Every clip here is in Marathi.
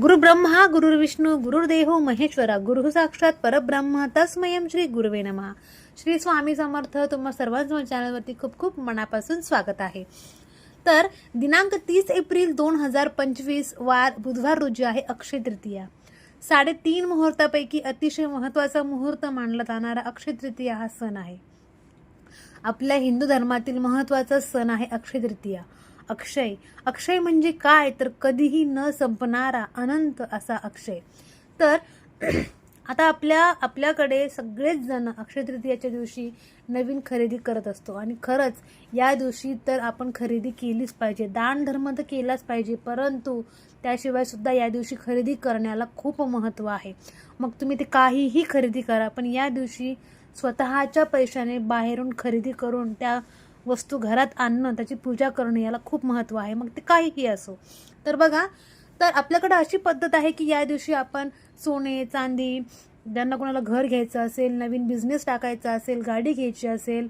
गुरुब्रह्मा गुरुर्विष्णू गुरुर्देहो महेश्वरा गुरु साक्षात परब्रह्म तस्मयं श्री गुरुवे नमः. श्री स्वामी समर्थ तुम्हा सर्वांचं चॅनलवरती खूप खूप मनापासून स्वागत आहे. तर दिनांक तीस एप्रिल दोन हजार पंचवीस वार बुधवार रोजी आहे अक्षय तृतीया. साडेतीन मुहूर्तापैकी अतिशय महत्त्वाचा मुहूर्त मानला जाणारा अक्षय तृतीया हा सण आहे. आपल्या हिंदू धर्मातील महत्त्वाचा सण आहे अक्षय तृतीया. अक्षय. अक्षय म्हणजे काय? तर कधीही न संपणारा अनंत असा अक्षय. तर आता आपल्या आपल्याकडे सगळेच जण अक्षय तृतीयाच्या दिवशी नवीन खरेदी करत असतो. आणि खरंच या दिवशी तर आपण खरेदी केलीच पाहिजे. दानधर्म तर केलाच पाहिजे. परंतु त्याशिवाय सुद्धा या दिवशी खरेदी करण्याला खूप महत्त्व आहे. मग तुम्ही ते काहीही खरेदी करा पण या दिवशी स्वतःच्या पैशाने बाहेरून खरेदी करून त्या वस्तू घरात आणणं त्याची पूजा करणं याला खूप महत्त्व आहे. मग ते काहीही असो. तर बघा तर आपल्याकडे अशी पद्धत आहे की या दिवशी आपण सोने चांदी ज्यांना कोणाला घर घ्यायचं असेल नवीन बिझनेस टाकायचा असेल गाडी घ्यायची असेल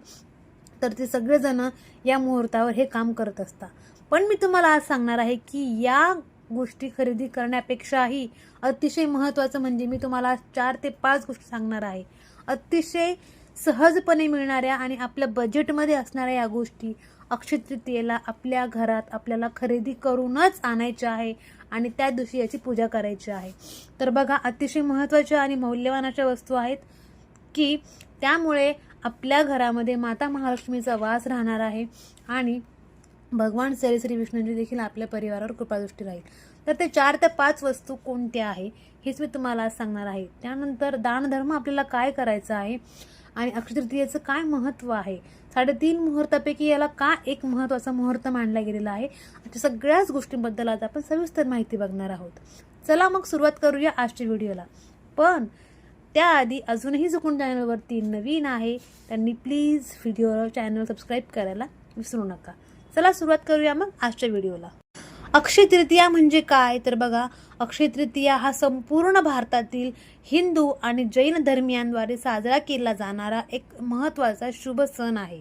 तर ते सगळेजण या मुहूर्तावर हे काम करत असतात. पण मी तुम्हाला आज सांगणार आहे की या गोष्टी खरेदी करण्यापेक्षाही अतिशय महत्त्वाचं म्हणजे मी तुम्हाला चार ते पाच गोष्टी सांगणार आहे. अतिशय सहजपणे मिळणाऱ्या आणि आपल्या बजेटमध्ये असणाऱ्या या गोष्टी अक्षय तृतीयेला आपल्या घरात आपल्याला खरेदी करूनच आणायच्या आहे आणि त्या दिवशी याची पूजा करायची आहे. तर बघा अतिशय महत्त्वाच्या आणि मौल्यवान अशा वस्तू आहेत की त्यामुळे आपल्या घरामध्ये माता महालक्ष्मीचा वास राहणार आहे आणि भगवान श्री श्री विष्णूंची देखील आपल्या परिवारावर कृपादृष्टी राहील. तर ते चार ते पाच वस्तू कोणत्या आहे हेच मी तुम्हाला आज सांगणार आहे. त्यानंतर दानधर्म आपल्याला काय करायचं आहे? आणि अक्षयतृतीयेचं काय महत्त्व आहे? साडेतीन मुहूर्तापैकी याला का एक महत्त्वाचा मुहूर्त मानला गेलेला आहे? अशा सगळ्याच गोष्टींबद्दल आज आपण सविस्तर माहिती बघणार आहोत. चला मग सुरुवात करूया आजच्या व्हिडिओला. पण त्याआधी अजूनही जो कोण चॅनलवरती नवीन आहे त्यांनी प्लीज व्हिडिओ चॅनल सबस्क्राईब करायला विसरू नका. चला सुरुवात करूया मग आजच्या व्हिडिओला. अक्षय तृतीया म्हणजे काय? तर बघा अक्षय तृतीया हा संपूर्ण भारतातील हिंदू आणि जैन धर्मियांद्वारे साजरा केला जाणारा एक महत्त्वाचा शुभ सण आहे.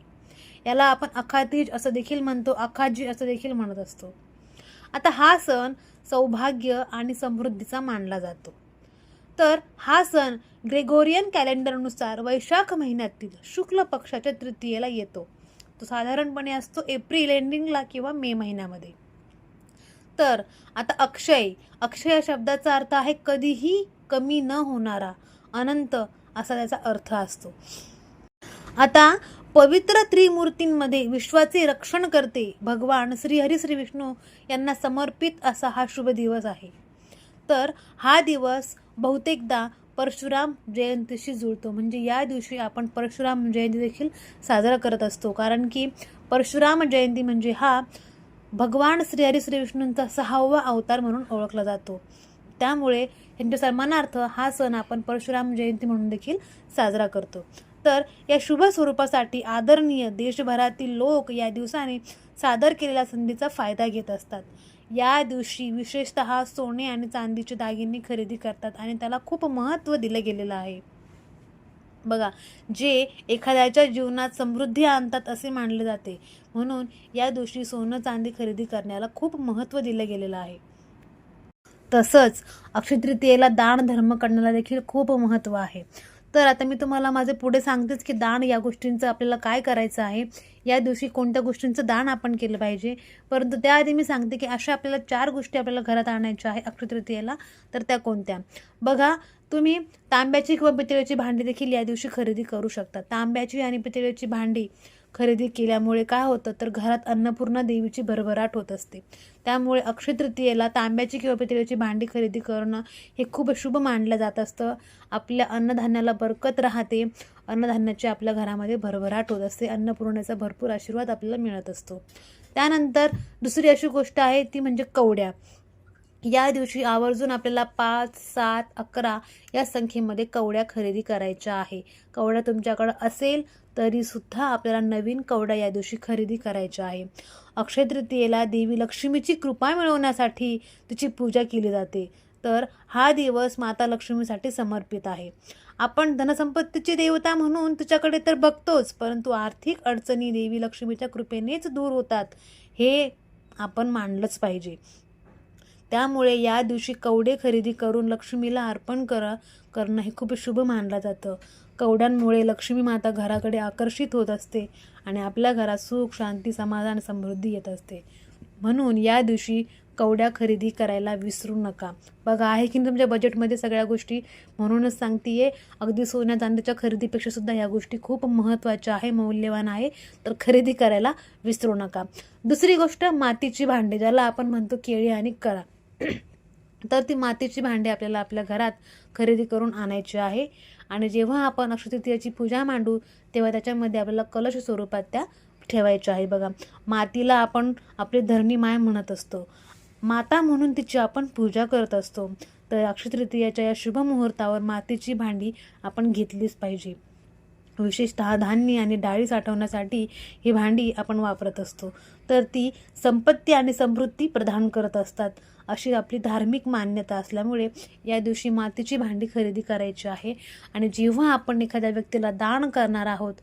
याला आपण अखातीज असं देखील म्हणतो अखाजी असं देखील म्हणत असतो. आता हा सण सौभाग्य आणि समृद्धीचा मानला जातो. तर हा सण ग्रेगोरियन कॅलेंडरनुसार वैशाख महिन्यातील शुक्ल पक्षाच्या तृतीयेला येतो. तो साधारणपणे असतो एप्रिल एंडिंगला किंवा मे महिन्यामध्ये. तर आता अक्षय. अक्षय या शब्दाचा अर्थ आहे कधीही कमी न होणारा. अनंत असा त्याचा अर्थ असतो. आता पवित्र त्रिमूर्तींमध्ये विश्वाचे रक्षण करते भगवान श्री हरी श्री विष्णू यांना समर्पित असा हा शुभ दिवस आहे. तर हा दिवस बहुतेकदा परशुराम जयंतीशी जुळतो. म्हणजे या दिवशी आपण परशुराम जयंती देखील साजरा करत असतो. कारण की परशुराम जयंती म्हणजे हा भगवान श्री हरी श्री विष्णूंचा सहावा अवतार म्हणून ओळखला जातो. त्यामुळे त्यांच्या सन्मानार्थ हा सण आपण परशुराम जयंती म्हणून देखील साजरा करतो. तर या शुभ स्वरूपासाठी आदरणीय देशभरातील लोक या दिवसाने सादर केलेल्या संधीचा फायदा घेत असतात. या दिवशी विशेषतः सोने आणि चांदीचे दागिने खरेदी करतात आणि त्याला खूप महत्त्व दिलं गेलेलं आहे. बघा जे एखाद्याच्या जीवनात समृद्धी आणतात असे मानले जाते. म्हणून या दिवशी सोनं चांदी खरेदी करण्याला खूप महत्त्व दिलं गेलेलं आहे. तसंच अक्षय तृतीयेला दान धर्म करण्याला देखील खूप महत्त्व आहे. तर आता मी तुम्हाला माझे पुढे सांगतेच की दान या गोष्टींचं आपल्याला काय करायचं आहे. या दिवशी कोणत्या गोष्टींचं दान आपण केलं पाहिजे? परंतु त्याआधी मी सांगते की अशा आपल्याला चार गोष्टी आपल्याला घरात आणायच्या आहे अक्षय तृतीयेला. तर त्या कोणत्या? बघा तुम्ही तांब्याची किंवा पितळेची भांडी देखील या दिवशी खरेदी करू शकता. तांब्याची आणि पितळेची भांडी खरेदी केल्यामुळे काय होतं तर घरात अन्नपूर्णा देवीची भरभराट होत असते. त्यामुळे अक्षय तृतीयेला तांब्याची किंवा पितळेची भांडी खरेदी करणं हे खूप शुभ मानलं जात असतं. आपल्या अन्नधान्याला बरकत राहते. अन्नधान्याची आपल्या घरामध्ये भरभराट होत असते. अन्नपूर्णेचा भरपूर आशीर्वाद आपल्याला मिळत असतो. त्यानंतर दुसरी अशी गोष्ट आहे ती म्हणजे कवड्या. या दिवशी आवर्जून आपल्याला पाच सात अकरा या संख्येमध्ये कवड्या खरेदी करायच्या आहे. कवड्या तुमच्याकडं असेल तरीसुद्धा आपल्याला नवीन कवड्या या दिवशी खरेदी करायच्या आहे. अक्षय तृतीयेला देवी लक्ष्मीची कृपा मिळवण्यासाठी तिची पूजा केली जाते. तर हा दिवस माता लक्ष्मीसाठी समर्पित आहे. आपण धनसंपत्तीची देवता म्हणून तिच्याकडे तर बघतोच परंतु आर्थिक अडचणी देवी लक्ष्मीच्या कृपेनेच दूर होतात हे आपण मानलंच पाहिजे. त्यामुळे या दिवशी कवडे खरेदी करून लक्ष्मीला अर्पण करा करणं हे खूप शुभ मानलं जातं. कवड्यांमुळे लक्ष्मी माता घराकडे आकर्षित होत असते आणि आपल्या घरात सुख शांती समाधान समृद्धी येत असते. म्हणून या दिवशी कवड्या खरेदी करायला विसरू नका. बघा आहे की तुमच्या बजेटमध्ये सगळ्या गोष्टी? म्हणूनच सांगतेय अगदी सोन्या चांदीच्या खरेदीपेक्षा सुद्धा या गोष्टी खूप महत्त्वाच्या आहे मौल्यवान आहे. तर खरेदी करायला विसरू नका. दुसरी गोष्ट मातीची भांडी ज्याला आपण म्हणतो केळी आणि करा. तर ती मातीची भांडी आपल्याला आपल्या घरात खरेदी करून आणायची आहे. आणि जेव्हा आपण अक्षतृतीयाची पूजा मांडू तेव्हा त्याच्यामध्ये आपल्याला कलश स्वरूपात त्या ठेवायच्या आहे. बघा मातीला आपण आपली धरणी माय म्हणत असतो. माता म्हणून तिची आपण पूजा करत असतो. तर अक्षतृतीयाच्या या शुभ मुहूर्तावर मातीची भांडी आपण घेतलीच पाहिजे. विशेषतः धान्य आणि डाळी साठवण्यासाठी ही भांडी आपण वापरत असतो. तर ती संपत्ती आणि समृद्धी प्रदान करत असतात. अशी आपली धार्मिक मान्यता असल्यामुळे या दिवशी मातीची भांडी खरेदी करायची आहे. आणि जेव्हा आपण एखाद्या व्यक्तीला दान करणार आहोत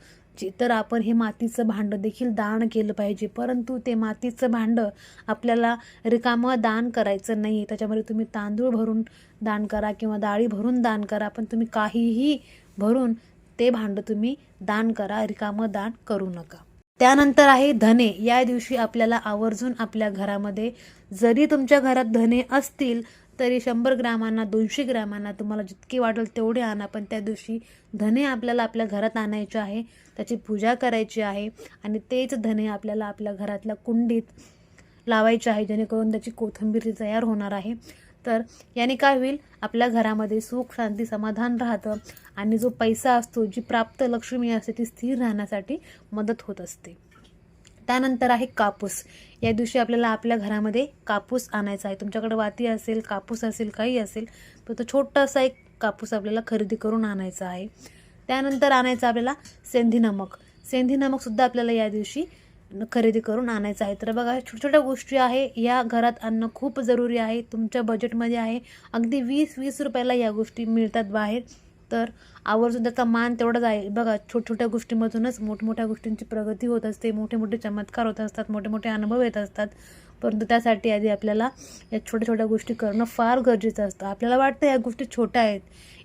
जे तर आपण हे मातीचं भांडं देखील दान केलं पाहिजे. परंतु ते मातीचं भांडं आपल्याला रिकामं दान करायचं नाही. त्याच्यामध्ये तुम्ही तांदूळ भरून दान करा किंवा डाळी भरून दान करा. पण तुम्ही काहीही भरून ते भांडं तुम्ही दान करा रिकामं दान करू नका. त्यानंतर आहे धने. या दिवशी आपल्याला आवर्जून आपल्या घरामध्ये जरी तुमच्या घरात धने असतील तरी शंभर ग्रामांना दोनशे ग्रामांना तुम्हाला जितके वाटेल तेवढे आणा. पण त्या दिवशी धने आपल्याला आपल्या घरात आणायचे आहे त्याची पूजा करायची आहे आणि तेच धने आपल्याला आपल्या घरातल्या कुंडीत लावायचे आहे जेणेकरून त्याची कोथिंबीर तयार होणार आहे. तर याने काय होईल? आपल्या घरामध्ये सुख शांती समाधान राहतं आणि जो पैसा असतो जी प्राप्त लक्ष्मी असते ती स्थिर राहण्यासाठी मदत होत असते. त्यानंतर आहे कापूस. या दिवशी आपल्याला आपल्या घरामध्ये कापूस आणायचा आहे. तुमच्याकडे वाती असेल कापूस असेल काही असेल तर तो छोटासा एक कापूस आपल्याला खरेदी करून आणायचा आहे. त्यानंतर आणायचं आपल्याला सेंधी नमक सेंधी नमकसुद्धा आपल्याला या दिवशी खरेदी करून आणायचं आहे. तर बघा छोट्या छोट्या गोष्टी आहे. या घरात आणणं खूप जरुरी आहे. तुमच्या बजेटमध्ये आहे. अगदी वीस वीस रुपयाला या गोष्टी मिळतात बाहेर. तर आवर्जून त्याचा मान तेवढाच आहे. बघा छोट छोट्या गोष्टीमधूनच मोठमोठ्या गोष्टींची प्रगती होत असते. मोठे मोठे चमत्कार होत असतात. मोठे मोठे अनुभव येत असतात. परंतु त्यासाठी आधी आपल्याला या छोट्या छोट्या गोष्टी करणं फार गरजेचं असतं. आपल्याला वाटतं या गोष्टी छोट्या आहेत.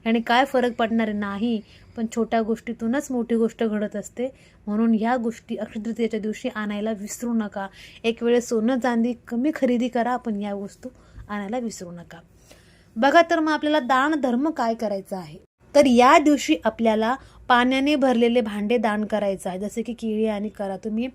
आणि काय फरक पडणार नाही. पण छोट्या गोष्टीतूनच मोठी गोष्ट घडत असते. म्हणून ह्या गोष्टी अक्षतृतीयेच्या दिवशी आणायला विसरू नका. एक वेळेस सोनं चांदी कमी खरेदी करा पण या वस्तू आणायला विसरू नका. बघा तर मग आपल्याला दान धर्म काय करायचा आहे? तर या दिवशी आपल्याला पाण्याने भरलेले भांडे दान करायचं आहे. जसे की केळी आणि करा. तुम्ही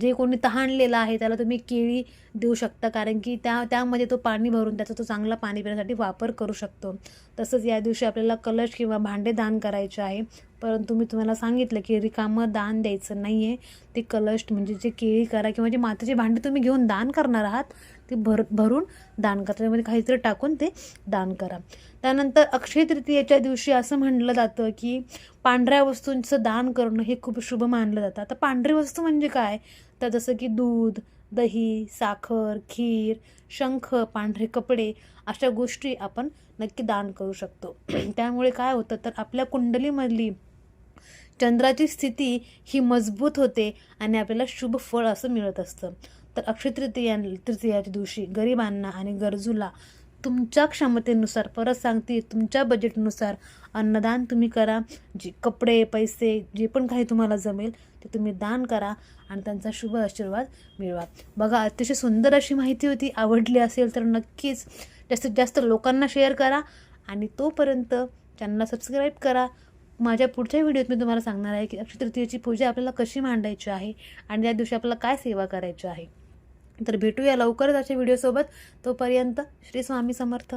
जे कोणी तहानलेलं आहे त्याला तुम्ही केळी देऊ शकता. कारण की त्या त्यामध्ये तो पाणी भरून त्याचा तो चांगला पाणी पिण्यासाठी वापर करू शकतो. तसंच या दिवशी आपल्याला कलश किंवा भांडे दान करायचे आहे. परंतु मी तुम्हाला सांगितलं की रिकामं दान द्यायचं नाही आहे ते कलश म्हणजे जे केळी करा किंवा जे मातीचे भांडे तुम्ही घेऊन दान करणार आहात ते भर भरून दान करा. त्यामध्ये काहीतरी टाकून ते दान करा. त्यानंतर अक्षय तृतीयेच्या दिवशी असं म्हणलं जातं की पांढऱ्या वस्तूंचं दान करणं हे खूप शुभ मानलं जातं. आता पांढरी वस्तू म्हणजे काय? तर जसं की दूध दही साखर खीर शंख पांढरे कपडे अशा गोष्टी आपण नक्की दान करू शकतो. त्यामुळे काय होतं तर आपल्या कुंडलीमधली चंद्राची स्थिती ही मजबूत होते आणि आपल्याला शुभ फळ असं मिळत असतं. तर अक्षय तृतीया तृतीयाच्या दिवशी गरिबांना आणि गरजूला तुमच्या क्षमतेनुसार परत सांगते तुमच्या बजेटनुसार अन्नदान तुम्ही करा. जे कपडे पैसे जे पण काही तुम्हाला जमेल ते तुम्ही दान करा आणि त्यांचा शुभ आशीर्वाद मिळवा. बघा अतिशय सुंदर अशी माहिती होती. आवडली असेल तर नक्कीच जास्तीत जास्त लोकांना शेअर करा आणि तोपर्यंत चॅनलला सबस्क्राईब करा. माझ्या पुढच्या व्हिडिओत मी तुम्हाला सांगणार आहे की अक्षय तृतीयेची पूजा आपल्याला कशी मांडायची आहे आणि त्या दिवशी आपल्याला काय सेवा करायची आहे. तर भेटूया लवकरच अशा व्हिडिओसोबत तोपर्यंत श्री स्वामी समर्थ.